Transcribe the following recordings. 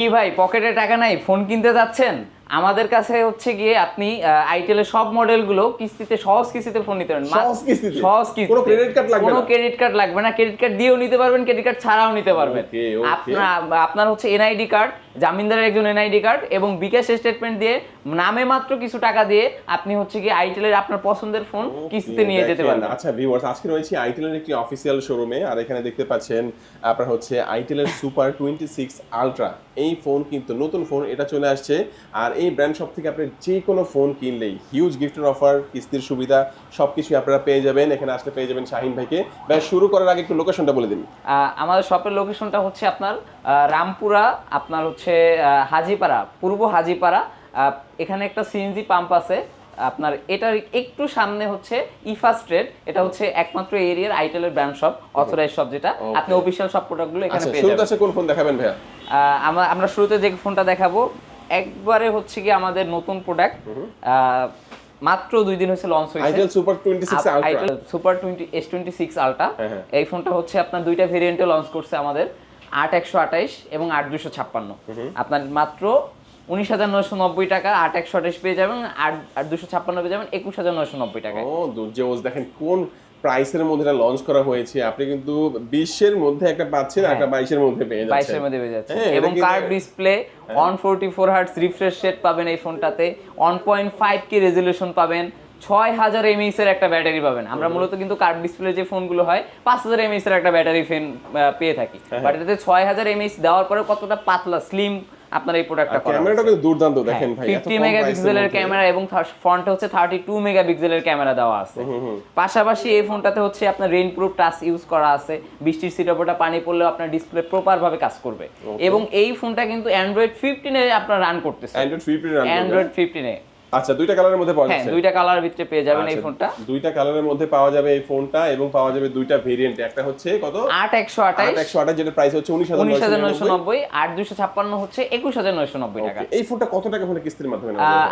কি ভাই পকেটে টাকা নাই ফোন কিনতে যাচ্ছেন? আমাদের কাছে হচ্ছে গিয়ে আপনি আইটেলের সব মডেলগুলো কিস্তিতে সহজ কিস্তিতে ফোন নিতে পারেন। সহজ কিস্তিতে? সহজ কিস্তিতে। কোনো লাগবে ক্রেডিট কার্ড লাগবে না। ক্রেডিট কার্ড দিয়েও নিতে পারবেন ক্রেডিট কার্ড ছাড়াও নিতে পারবেন. আপনার আপনার হচ্ছে এনআইডি কার্ড জামিনদারের একজন এনআইডি কার্ড এবং বিকাশ স্টেটমেন্ট দিয়ে নামে মাত্র কিছু টাকা দিয়ে আপনি হচ্ছে কি আইটেলের আপনার পছন্দের ফোন কিস্তিতে নিয়ে যেতে পারবেন। আচ্ছা ভিউয়ার্স আজকে রয়েছে আইটেলের একটি অফিসিয়াল শোরুমে আর এখানে দেখতে পাচ্ছেন আপনার হচ্ছে আইটেলের সুপার টোয়েন্টি সিক্স আলট্রা এই ফোন কিন্তু নতুন ফোন এটা চলে আসছে। আর এই ব্র্যান্ড শপ থেকে আপনি যে কোনো ফোন কিনলেই হিউজ গিফটের অফার কিস্তির সুবিধা সবকিছু আপনারা পেয়ে যাবেন। এখানে আসলে পেয়ে যাবেন শাহিন ভাইকে। ভাই শুরু করার আগে একটু লোকেশনটা বলে দিন। আমাদের শপের লোকেশনটা হচ্ছে আপনার রামপুরা আপনার হচ্ছে হাজিপাড়া পূর্ব হাজিপাড়া। এখানে একটা সিএনজি পাম্প আছে। আপনার এটার একটু সামনে হচ্ছে ইফা স্ট্রেট এটা হচ্ছে একমাত্র এরিয়ার আইটেলের ব্র্যান্ড শপ অথরাইজ শপ যেটা। আপনি অফিসিয়াল সব প্রোডাক্টগুলো এখানে আচ্ছা পেয়ে শুরুতে যাবেন। আসে কোন ফোন দেখাবেন ভাইয়া? আমরা শুরুতে যে ফোনটা দেখাবো একবারে হচ্ছে কি আমাদের নতুন প্রোডাক্ট মাত্র দুই দিন হয়েছে লঞ্চ হয়েছে। Itel super twenty six ultra super twenty S twenty six ultra. এই ফোনটা হচ্ছে আপনার দুইটা ভেরিয়েন্টে লঞ্চ করছে আমাদের আট একশো আঠাইশ এবং আট দুশো ছাপ্পান্ন। আপনার মাত্র উনিশ হাজার নয়শো নব্বই টাকা আট একশো আঠাইশ পেয়ে যাবেন আট আট দুশো ছাপ্পান্ন পেয়ে যাবেন একুশ হাজার নয়শো নব্বই টাকায়। ও দুর্যোগ দেখেন কোন প্রাইসের মধ্যে এটা লঞ্চ করা হয়েছে। আপনি কিন্তু বিশের মধ্যে একটা পাচ্ছেন আর একটা বাইশের মধ্যে পেয়ে যাচ্ছেন। বাইশের মধ্যে পেয়ে যাচ্ছে হ্যাঁ, এবং curved display on forty four hertz refresh rate পাবেন এই ফোনটাতে one point five K resolution পাবেন। ছয় হাজার এমএইচ এর একটা ব্যাটারি পাবেন। আমরা মূলত কিন্তু কার্ড ডিসপ্লে যে ফোনগুলো হয় পাঁচ হাজার এমএইচ এর একটা ব্যাটারি ফেন পেয়ে থাকি। হ্যাঁ, বাট এটাতে ছয় হাজার এমএইচ দেওয়ার পরে কতটা পাতলা স্লিম আপনার এই প্রোডাক্টটা ক্যামেরাটা কিন্তু দুর্দান্ত দেখেন ভাই এত ফিফটি কম মেগাপিক্সেলের। ক্যামেরা এবং ফ্রন্টে হচ্ছে থার্টি টু মেগাপিক্সেলের ক্যামেরা দেওয়া আছে। পাশাপাশি এই ফোনটাতে হচ্ছে আপনার রেইনপ্রুফ টাচ ইউজ করা আছে। বৃষ্টির সিটাপোটা পানি পড়লেও আপনার ডিসপ্লে প্রপার ভাবে কাজ করবে। এবং এই ফোনটা কিন্তু অ্যান্ড্রয়েড ফিফটিনে আপনার রান করতেছে। অ্যান্ড্রয়েড 15 এ অ্যান্ড্রয়েড ফিফটিনে আচ্ছা দুইটা কালারের মধ্যে পাওয়া হ্যাঁ দুইটা কালার ভিতরে পেয়ে যাবেন এই আচ্ছা, ফোনটা। দুইটা কালারের মধ্যে পাওয়া যাবে এই ফোনটা এবং পাওয়া যাবে দুইটা ভেরিয়েন্ট একটা হচ্ছে কত? আট একশো আঠাইশ আট একশো আঠাশ যেটা প্রাইস হচ্ছে উনিশ উনিশ হাজার হাজার নয়শো নব্বই। আট দুশো ছাপ্পান্ন হচ্ছে একুশ হাজার নয়শো নব্বই টাকা। এই ফোনটা কত টাকা ফোনে কিস্তির মাধ্যমে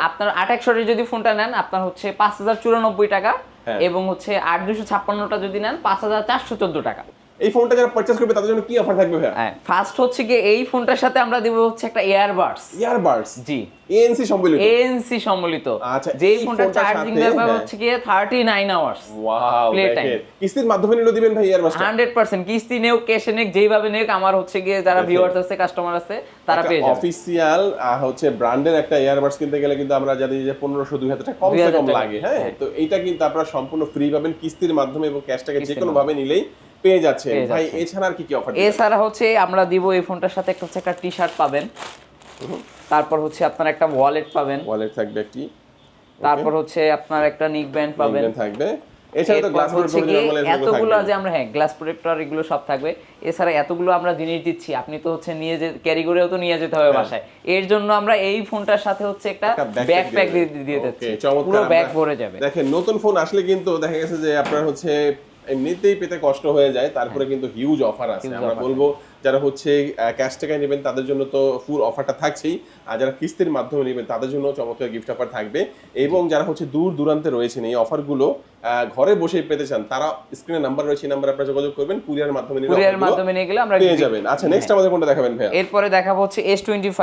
আপনার আট একশোটি যদি ফোনটা নেন আপনার হচ্ছে পাঁচ হাজার চুরানব্বই টাকা হ্যাঁ। এবং হচ্ছে আট দুশো ছাপ্পান্নটা যদি নেন পাঁচ হাজার চারশো চোদ্দ টাকা। এই ফোনটা যারা পারচেজ করবে তাদের জন্য কি অফার থাকবে ভাইয়া? হ্যাঁ ফার্স্ট হচ্ছে কি এই ফোনটার সাথে আমরা দিব হচ্ছে একটা ইয়ারবাডস ইয়ারবাডস জি। এএনসি সম্বলিত? এএনসি সম্বলিত। আচ্ছা, যেই ফোনটা চার্জিং দেবে হ্যাঁ। হচ্ছে কি thirty nine hours wow time. দেখেন কিস্তির মাধ্যমে নিলো দিবেন ভাই ইয়ারবাডসটা হান্ড্রেড পার্সেন্ট কিস্তি নেও ক্যাশে নেক যেইভাবে নেক আমার হচ্ছে গিয়ে যারা। ভিউয়ার্স আছে কাস্টমার আছে তারা পেয়ে যাবে অফিসিয়াল হচ্ছে ব্র্যান্ডের একটা ইয়ারবাডস কিনতে গেলে কিন্তু আমরা জানি যে পনেরোশো দুই হাজার টাকা কমসে 2000 কম লাগে হ্যাঁ? হ্যাঁ। তো এইটা কিন্তু আপনারা সম্পূর্ণ ফ্রি পাবেন কিস্তির মাধ্যমে এবং ক্যাশটাকে যে কোনো ভাবে নিলেই। পেয়ে যাচ্ছেন। পেয়ে ভাই এছাড়া আর কি কি অফার এছাড়া হচ্ছে আমরা দিব এই ফোনটার সাথে একটা হচ্ছে একটা টি শার্ট পাবেন তারপর হচ্ছে আপনার একটা ওয়ালেট পাবেন। ওয়ালেট থাকবে একটি তারপর হচ্ছে আপনার একটা নিক ব্যান্ড পাবেন। থাকবে। এছাড়া তো গ্লাস এতগুলো যে আমরা হ্যাঁ গ্লাস প্রোটেক্টর এগুলো সব থাকবে। এছাড়া এতগুলো আমরা জিনিস দিচ্ছি। আপনি তো হচ্ছে নিয়ে যে ক্যারি করেও তো নিয়ে যেতে হবে বাসায়। এর জন্য আমরা এই ফোনটার সাথে হচ্ছে একটা হ্যাঁ। ব্যাগ দিয়ে পুরো ভরে যাবে। দেখেন নতুন ফোন আসলে কিন্তু দেখা গেছে যে আপনার হচ্ছে এমনিতেই পেতে কষ্ট হয়ে যায় তারপরে হ্যাঁ। কিন্তু হিউজ অফার আছে। আমরা বলব যারা হচ্ছে ক্যাশ টাকায় নেবেন তাদের জন্য তো ফুল অফারটা থাকছেই। আর যারা কিস্তির মাধ্যমে নেবেন তাদের জন্য চমৎকার গিফট অফার থাকবে। এবং যারা হচ্ছে দূর দূরান্তে রয়েছেন এই অফারগুলো ঘরে বসে পেতে চান তারা স্ক্রিনে নাম্বার রয়েছে এই নাম্বারে আপনারা যোগাযোগ করবেন কুরিয়ার মাধ্যমে কুরিয়ার মাধ্যমে নিয়ে গেলে আমরা পেয়ে যাবেন। আচ্ছা হ্যাঁ। নেক্সট আমাদের কোনটা দেখাবেন ভাই এরপরে দেখাবো হচ্ছে S25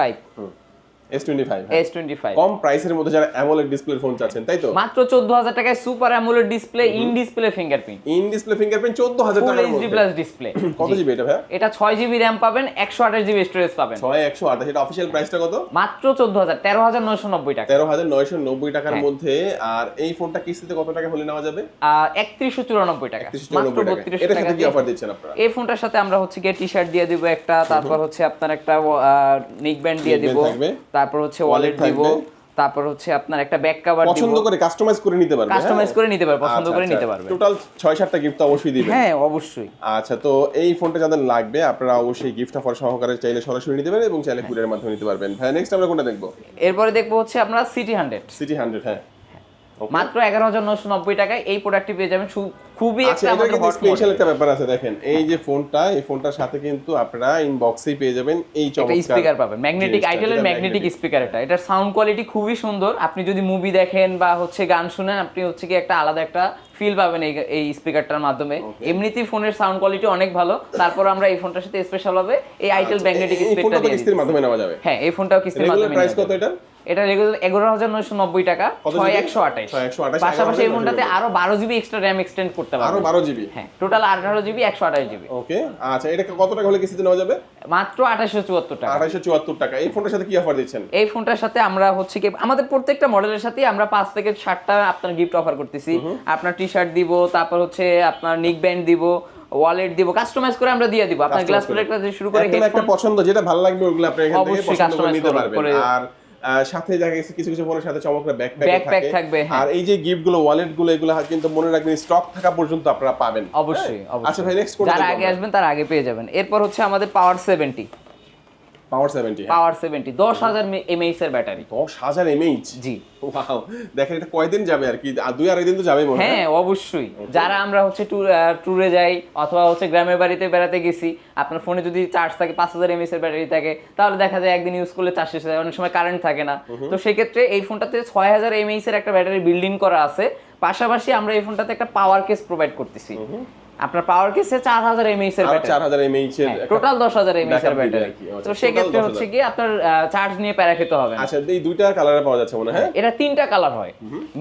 S25 হ্যাঁ। S25 কম প্রাইসের মধ্যে যারা AMOLED ডিসপ্লে ফোন চাচ্ছেন তাই তো? মাত্র 14000 টাকায় super AMOLED display in display fingerprint in display fingerprint 14000 টাকার মধ্যে। প্লাস ডিসপ্লে কত জিবি এটা ভাই এটা 6 জিবি RAM পাবেন 128 জিবি স্টোরেজ পাবেন। 6 128 এটা অফিশিয়াল প্রাইসটা কত? মাত্র 14000 13990 টাকা। 13990 টাকার হ্যাঁ। মধ্যে আর এই ফোনটা কিস্তিতে কত টাকা হলে নেওয়া যাবে? 3194 টাকা। মাত্র 3200 টাকা কি অফার দিচ্ছেন আপনারা? এই ফোনটার সাথে আমরা হচ্ছে কি টি-শার্ট দিয়ে দিব একটা তারপর হচ্ছে আপনার একটা নেক ব্যান্ড দিয়ে দিব। তারপর হচ্ছে ওয়ালেট দিব তারপর হচ্ছে আপনার একটা ব্যাক কভার পছন্দ করে কাস্টমাইজ করে নিতে পারবে কাস্টমাইজ করে নিতে পারবে পছন্দ করে নিতে পারবে। টোটাল ছয় সাতটা গিফট তো অবশ্যই দিবে হ্যাঁ অবশ্যই। আচ্ছা তো এই ফোনটা যাদের লাগবে আপনারা অবশ্যই গিফট অফার সহকারে চাইলে সরাসরি নিতে পারেন এবং চাইলে কুরিয়ার মাধ্যমে নিতে পারবেন। হ্যাঁ নেক্সট আমরা কোনটা দেখব? এরপরে দেখব হচ্ছে আপনার সিটি হান্ড্রেড সিটি হান্ড্রেড হ্যাঁ। মাত্র এগারো হাজার নশো নব্বই টাকায় এই প্রোডাক্টটি পেয়ে যাবেন খুবই আচ্ছা একটা আমাদের স্পেশাল একটা ব্যাপার আছে দেখেন। এই যে ফোনটা এই ফোনটার সাথে কিন্তু আপনারা ইনবক্সেই পেয়ে যাবেন এই চমৎকার স্পিকার পাবেন। ম্যাগনেটিক আইটেলের ম্যাগনেটিক স্পিকার এটা এটার সাউন্ড কোয়ালিটি খুবই সুন্দর। আপনি যদি মুভি দেখেন বা হচ্ছে গান শুনেন আপনি হচ্ছে কি একটা আলাদা একটা ফিল পাবেন এই এই স্পিকারটার মাধ্যমে। এমনিতেই ফোনের সাউন্ড কোয়ালিটি অনেক ভালো। তারপর আমরা এই ফোনটার সাথে স্পেশাল হবে এই আইটেল ম্যাগনেটিক স্পিকারটা দিয়ে কিস্তির মাধ্যমে নেওয়া যাবে? হ্যাঁ এই ফোনটাও কিস্তির মাধ্যমে প্রাইস কত এটা এটা রেগুলার এগারো হাজার নয়শো নব্বই টাকা। ছয় একশো 6128, পাশাপাশি এই ফোনটাতে আরও বারো জিবি এক্সট্রা র্যাম এক্সটেন্ড করতে আরও পারবেন বারো জিবি? হ্যাঁ টোটাল আঠারো জিবি একশো আঠাশ জিবি। ওকে আচ্ছা এটা কত টাকা হলে কিস্তিতে নেওয়া যাবে? মাত্র আঠাশশো চুয়াত্তর টাকা। আড়াইশো চুয়াত্তর টাকা। এই ফোনটার সাথে কি অফার দিচ্ছেন? এই ফোনটার সাথে আমরা হচ্ছে কি আমাদের প্রত্যেকটা মডেলের সাথে আমরা পাঁচ থেকে ষাটটা আপনার গিফট অফার করতেছি। আপনার টি শার্ট দিব তারপর হচ্ছে আপনার নিক ব্যান্ড দিব ওয়ালেট দিব কাস্টমাইজ করে আমরা দিয়ে দিব। আপনার গ্লাস। প্রোটেক্টর থেকে শুরু করে একদম একটা পছন্দ যেটা ভালো লাগবে ওগুলো আপনি এখান থেকে পছন্দ করে নিতে পারবেন। আর সাথে দেখা গেছে কিছু কিছু ফোনের সাথে চমৎকার ব্যাকপ্যাক থাকবে, হ্যাঁ। আর এই যে গিফটগুলো ওয়ালেটগুলো এগুলো কিন্তু মনে রাখবেন স্টক থাকা পর্যন্ত আপনারা পাবেন। অবশ্যই হ্যাঁ? আচ্ছা ভাই নেক্সট কোন যারা আগে আসবেন তার আগে পেয়ে যাবেন। এরপর হচ্ছে আমাদের পাওয়ার সেভেন্টি পাওয়ার 70 পাওয়ার সেভেন্টি দশ হাজার এমএইচ এর ব্যাটারি দশ হাজার এমএইচ জি। ওয়াও দেখেন এটা কয়দিন যাবে আর কি? দুই আড়াই দিন তো যাবে মনে হ্যাঁ। অবশ্যই। যারা আমরা হচ্ছে ট্যুরে যাই অথবা হচ্ছে গ্রামের বাড়িতে বেড়াতে গেছি আপনার ফোনে যদি চার্জ থাকে পাঁচ হাজার এমএস এর ব্যাটারি থাকে তাহলে দেখা যায় একদিন ইউজ করলে চার্জ শেষ হয়ে যায়। অনেক সময় কারেন্ট থাকে না। তো সেক্ষেত্রে এই ফোনটাতে ছয় হাজার এমএইচ এর একটা ব্যাটারি বিল্ডিং করা আছে। পাশাপাশি আমরা এই ফোনটাতে একটা পাওয়ার কেস প্রোভাইড করতেছি। আপনার পাওয়ার কেসে চার হাজার এমএইচ এর ব্যাটারি চার হাজার এমএইচ এর টোটাল দশ হাজার এমএইচ এর ব্যাটারি তো total সেক্ষেত্রে হচ্ছে কি আপনার চার্জ নিয়ে প্যারা খেতে হবে আচ্ছা এই দুইটা কালারে পাওয়া যাচ্ছে মনে হয় হ্যাঁ? এটা তিনটা কালার হয়।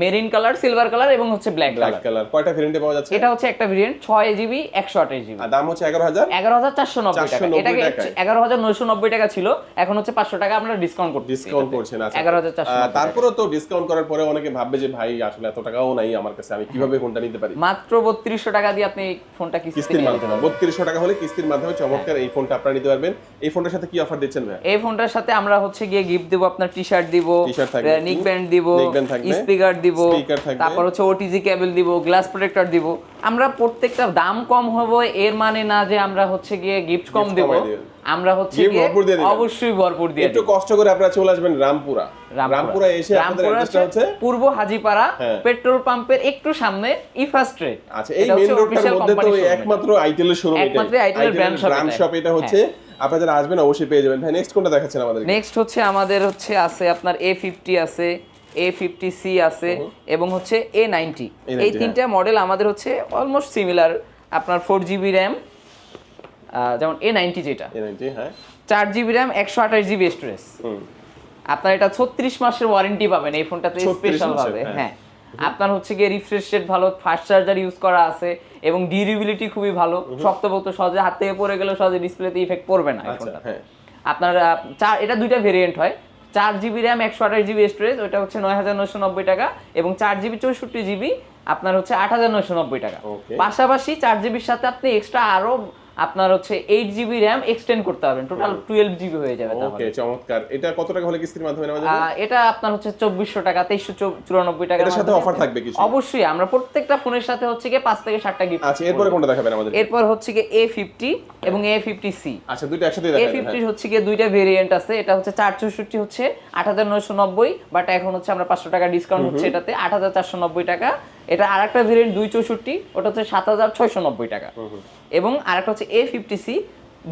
মেরিন কালার সিলভার কালার এবং হচ্ছে ব্ল্যাক ব্ল্যাক কালার কালার কয়টা ভেরিয়েন্টে পাওয়া যাচ্ছে? এটা হচ্ছে একটা ভেরিয়েন্ট ছয় জিবি একশো আঠাশ জিবি আর দাম হচ্ছে এগারো হাজার? এগারো হাজার চারশো নব্বই টাকা। 490 এটাকে টাকায়। এগারো হাজার নয়শো নব্বই টাকা ছিল এখন হচ্ছে পাঁচশো টাকা আমরা ডিসকাউন্ট করছি ডিসকাউন্ট করছেন আচ্ছা। এগারো হাজার চারশো আহ, তারপরেও তো ডিসকাউন্ট করার পরে অনেকে ভাববে যে ভাই আসলে এত টাকাও নাই আমার কাছে আমি কীভাবে কোনটা নিতে পারি? মাত্র বত্রিশশো টাকা দিয়ে আপনি ফোনটা কিস্তির মাধ্যমে। বত্রিশশো টাকা হলে কিস্তির মাধ্যমে চমৎকার এই ফোনটা আপনারা নিতে পারবেন। এই ফোনটার সাথে কি অফার দিচ্ছেন ভাই এই ফোনটার সাথে আমরা হচ্ছে গিয়ে গিফট দিব আপনার টি শার্ট দিব নিক ব্যান্ড দিব স্পিকার দিব তারপর হচ্ছে ওটিজি কেবল দিব গ্লাস প্রোটেক্টর দিব। আমরা প্রত্যেকটা দাম কম হবে এর মানে না যে আমরা হচ্ছে গিয়ে গিফট কম দেব। আমরা হচ্ছে। অবশ্যই ভরপুর দিয়ে একটু কষ্ট করে আপনারা চলে আসবেন রামপুরা। রামপুরা। এসে রামপুরা অ্যাড্রেসটা হচ্ছে পূর্ব হাজিপাড়া হ্যাঁ। পেট্রোল পাম্পের একটু সামনে আচ্ছা এই মেইন রোডটার মধ্যে তো একমাত্র আইটেলের শোরুম এটা একমাত্র আইটেলের ব্র্যান্ড শপ এটা হচ্ছে আপনারা যারা আসবেন অবশ্যই পেয়ে যাবেন। ভাই নেক্সট কোনটা দেখাচ্ছেন আমাদের নেক্সট হচ্ছে আমাদের হচ্ছে আছে আপনার এ ফিফটি আছে এ ফিফটি সি আছে এবং হচ্ছে এ নাইনটি এই তিনটা মডেল আমাদের হচ্ছে অলমোস্ট সিমিলার আপনার ফোর জিবি র্যাম যেমন এ নাইনটি যেটা। হ্যাঁ। চার জিবি র্যাম একশো আঠাশ জিবি স্টোরেজ আপনার এটা ছত্রিশ মাসের ওয়ারেন্টি পাবেন এই ফোনটাতে স্পেশাল ভাবে হ্যাঁ। হ্যাঁ। আপনার হচ্ছে গিয়ে রিফ্রেশ রেট ভালো ফাস্ট চার্জার ইউজ করা আছে এবং ডিউরেবিলিটি খুবই ভালো শক্তপোক্ত সহজে হাত থেকে পড়ে গেলেও সহজে ডিসপ্লেতে ইফেক্ট পড়বে না এই আচ্ছা ফোনটা হ্যাঁ। আপনার চার এটা দুইটা ভেরিয়েন্ট হয়। চার জিবি র্যাম একশো আঠাশ জিবি স্টোরেজ ওটা হচ্ছে নয় হাজার নয়শো নব্বই টাকা এবং চার জিবি চৌষট্টি জিবি আপনার হচ্ছে আট হাজার নয়শো নব্বই টাকা। পাশাপাশি চার জিবির সাথে আপনি এক্সট্রা আরও আপনার হচ্ছে এইট জিবি র্যাম এক্সটেন্ড করতে পারবেন। টোটাল টুয়েলভ জিবি হয়ে যাবে ওকে চমৎকার। এটা কত টাকা হলে কিস্তির মাধ্যমে নেওয়া যাবে? এটা আপনার হচ্ছে চব্বিশশো টাকা তেইশশো চুরানব্বই টাকা এটার সাথে offer থাকবে কিছু? অবশ্যই আমরা প্রত্যেকটা ফোনের সাথে হচ্ছে গিয়ে পাঁচ থেকে ষাটটা গিফট আচ্ছা এরপরে কোনটা দেখাবেন আমাদের? এরপর হচ্ছে কি এ ফিফটি এবং এ ফিফটি সি আচ্ছা দুইটা একসাথে এ দেখাবেন ফিফটি হ্যাঁ। হচ্ছে গিয়ে দুইটা ভেরিয়েন্ট আছে। এটা হচ্ছে চার চৌষট্টি হচ্ছে আট হাজার নয়শো নব্বই বাট এখন হচ্ছে আমরা পাঁচশো টাকা ডিসকাউন্ট হচ্ছে এটাতে। আট হাজার চারশো নব্বই টাকা এটা আর একটা ভেরিয়েন্ট দুই চৌষট্টি ওটা হচ্ছে সাত হাজার ছয়শো নব্বই টাকা। এবং আরেকটা হচ্ছে এ ফিফটি সি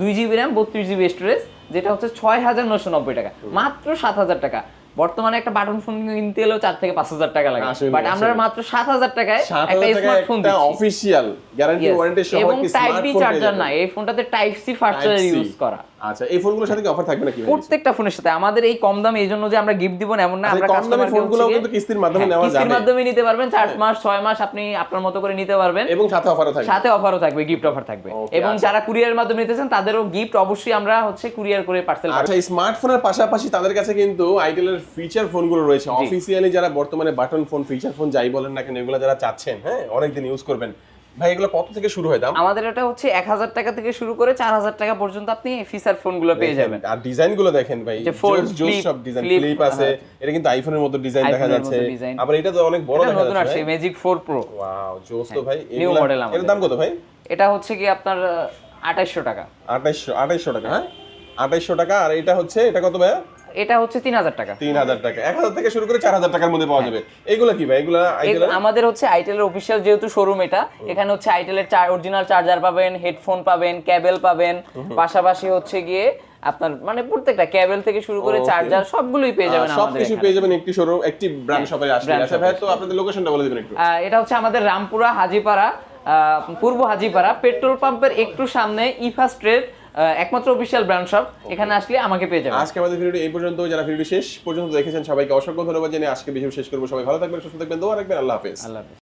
দুই জিবি র্যাম বত্রিশ জিবি স্টোরেজ যেটা হচ্ছে ছয় হাজার নয়শো নব্বই টাকা। মাত্র সাত হাজার টাকা। বর্তমানে একটা বাটন ফোন কিনতে গেলেও চার থেকে পাঁচ হাজার টাকা লাগে। বাট আমরা মাত্র সাত হাজার টাকায় একটা স্মার্টফোন দিচ্ছি। অফিসিয়াল গ্যারান্টি ওয়ারেন্টি সহ এবং টাইপ বি চার্জার। না এই ফোনটাতে type C fast charger use করা। আচ্ছা এই ফোনগুলোর সাথে কি অফার থাকবে নাকি? প্রত্যেকটা ফোনের সাথে। আমাদের এই কম দামে এই জন্য যে আমরা গিফট দিব না এমন না আচ্ছা, আমরা কম কাস্টমারকে কিন্তু কিস্তির মাধ্যমে হ্যাঁ, নেওয়া কিস্তির মাধ্যমে নিতে পারবেন চার মাস ছয় মাস আপনি আপনার মতো করে নিতে পারবেন। এবং সাথে অফারও থাকবে। সাথে অফারও থাকবে গিফট অফার থাকবে। এবং আচ্ছা। যারা কুরিয়ারের মাধ্যমে নিতেছেন তাদেরও গিফট অবশ্যই আমরা হচ্ছে কুরিয়ার করে পার্সেল আচ্ছা স্মার্টফোনের পাশাপাশি তাদের কাছে কিন্তু আইটেলের ফিচার ফোনগুলো রয়েছে। অফিসিয়ালি যারা বর্তমানে বাটন ফোন ফিচার ফোন যাই বলেন না কেন এগুলো যারা চাচ্ছেন হ্যাঁ অনেকদিন ইউজ করবেন। ভাই এগুলো কত থেকে শুরু হয় দাম? আমাদের এটা হচ্ছে এক হাজার টাকা থেকে শুরু করে চার হাজার টাকা পর্যন্ত আপনি ফিচার ফোনগুলো পেয়ে যাবেন। আর দেখেন ভাই জোস সব ডিজাইন ফ্লিপ আছে এটা কিন্তু আইফোনের মতো ডিজাইন দেখা যাচ্ছে। আবার এটা তো অনেক বড় দেখা নতুন যাচ্ছে ম্যাজিক প্রো ওয়াও জোস তো ভাই new এগুলা- model আমাদের। দাম কত ভাই? এটা হচ্ছে কি আপনার আঠাইশশো টাকা। আঠাইশশো আঠাইশশো টাকা হ্যাঁ? আঠাইশশো টাকা আর এটা হচ্ছে এটা কত ভাইয়া? এটা হচ্ছে তিন হাজার টাকা। তিন হাজার টাকা। এক হাজার থেকে শুরু করে চার হাজার টাকার মধ্যে পাওয়া যাবে। এগুলো কি ভাই? এগুলো আমাদের হচ্ছে আইটেলের অফিসিয়াল যেহেতু শোরুম এটা এখানে হচ্ছে আইটেলের অরিজিনাল চার্জার পাবেন হেডফোন পাবেন ক্যাবেল পাবেন পাশাপাশি হচ্ছে গিয়ে আপনার মানে প্রত্যেকটা ক্যাবেল থেকে শুরু করে. চার্জার সবগুলোই পেয়ে যাবেন আমাদের কিছু এখানে। পেয়ে যাবেন একটি শোরুম একটি ব্র্যান্ড শপে আসলে আচ্ছা ভাই তো আপনাদের লোকেশনটা বলে দিবেন একটু। এটা হচ্ছে আমাদের রামপুরা হাজিপাড়া পূর্ব হাজিপাড়া পেট্রোল পাম্পের একটু সামনে ইফাস্ট ট্রেড একমাত্র অফিসিয়াল ব্র্যান্ড শপ এখানে আসলে আমাকে পেয়ে যাবেন। আজকে আমাদের ভিডিওটি এই পর্যন্ত যারা ভিডিও শেষ পর্যন্ত দেখেছেন সবাইকে অসংখ্য ধন্যবাদ জানিয়ে আজকে ভিডিও শেষ করব। সবাই ভালো থাকবেন সুস্থ থাকবেন দোয়া রাখবেন। আল্লাহ হাফেজ। আল্লাহ হাফেজ।